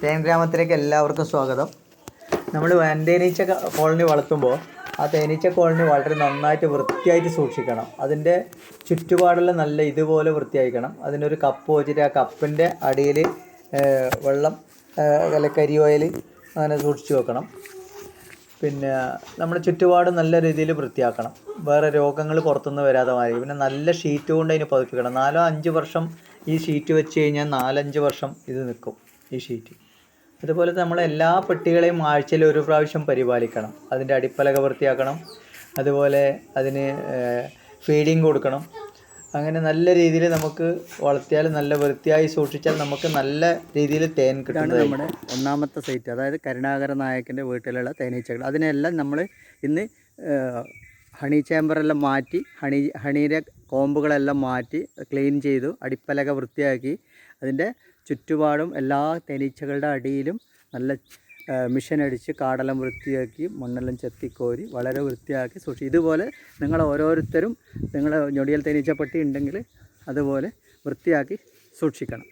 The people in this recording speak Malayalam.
തേൻ ഗ്രാമത്തിലേക്ക് എല്ലാവർക്കും സ്വാഗതം. നമ്മൾ തേനീച്ച കോളനി വളർത്തുമ്പോൾ ആ തേനീച്ച കോളനി വളരെ നന്നായിട്ട് വൃത്തിയായിട്ട് സൂക്ഷിക്കണം. അതിന്റെ ചുറ്റുപാടെല്ലാം നല്ല ഇതുപോലെ വൃത്തിയായിരിക്കണം. അതിനൊരു കപ്പ് വെച്ചിട്ട് ആ കപ്പിന്റെ അടിയിൽ വെള്ളം അല്ല കരി ഓയിൽ അങ്ങനെ സൂക്ഷിച്ച് വെക്കണം. പിന്നെ നമ്മുടെ ചുറ്റുപാട് നല്ല രീതിയിൽ വൃത്തിയാക്കണം. വേറെ രോഗങ്ങൾ പുറത്തുനിന്ന് വരാതെ മാറി. പിന്നെ നല്ല ഷീറ്റ് കൊണ്ട് അതിന് പതിപ്പിക്കണം. നാലോ അഞ്ച് വർഷം ഈ ഷീറ്റ് വെച്ച് കഴിഞ്ഞാൽ നാലഞ്ച് വർഷം ഇത് നിൽക്കും ഈ ഷീറ്റ്. അതുപോലെ നമ്മൾ എല്ലാ പെട്ടികളെയും ആഴ്ചയിൽ ഒരു പ്രാവശ്യം പരിപാലിക്കണം. അതിന്റെ അടിപ്പലക വൃത്തിയാക്കണം. അതുപോലെ അതിന് ഫീഡിങ് കൊടുക്കണം. അങ്ങനെ നല്ല രീതിയിൽ നമുക്ക് വളർത്തിയാൽ നല്ല വൃത്തിയായി സൂക്ഷിച്ചാൽ നമുക്ക് നല്ല രീതിയിൽ തേൻ കിട്ടും നമ്മുടെ ഒന്നാമത്തെ സൈറ്റ് അതായത് കരുണാകര നായകന്റെ വീട്ടിലുള്ള തേനീച്ചകൾ. അതിനെല്ലാം നമ്മൾ ഇന്ന് ഹണി ചേമ്പറെല്ലാം മാറ്റി ഹണി ഹണിയുടെ കോമ്പുകളെല്ലാം മാറ്റി ക്ലീൻ ചെയ്തു അടിപ്പലക വൃത്തിയാക്കി അതിന്റെ ചുറ്റുപാടും എല്ലാ തേനീച്ചകളുടെ അടിയിലും നല്ല മിഷൻ അടിച്ച് കാടെല്ലാം വൃത്തിയാക്കി മണ്ണെല്ലാം ചെത്തിക്കോരി വളരെ വൃത്തിയാക്കി സൂക്ഷിച്ചു ഇതുപോലെ നിങ്ങൾ ഓരോരുത്തരും നിങ്ങൾ ഞൊടിയൽ തേനീച്ചപ്പെട്ടി ഉണ്ടെങ്കിൽ അതുപോലെ വൃത്തിയാക്കി സൂക്ഷിക്കണം.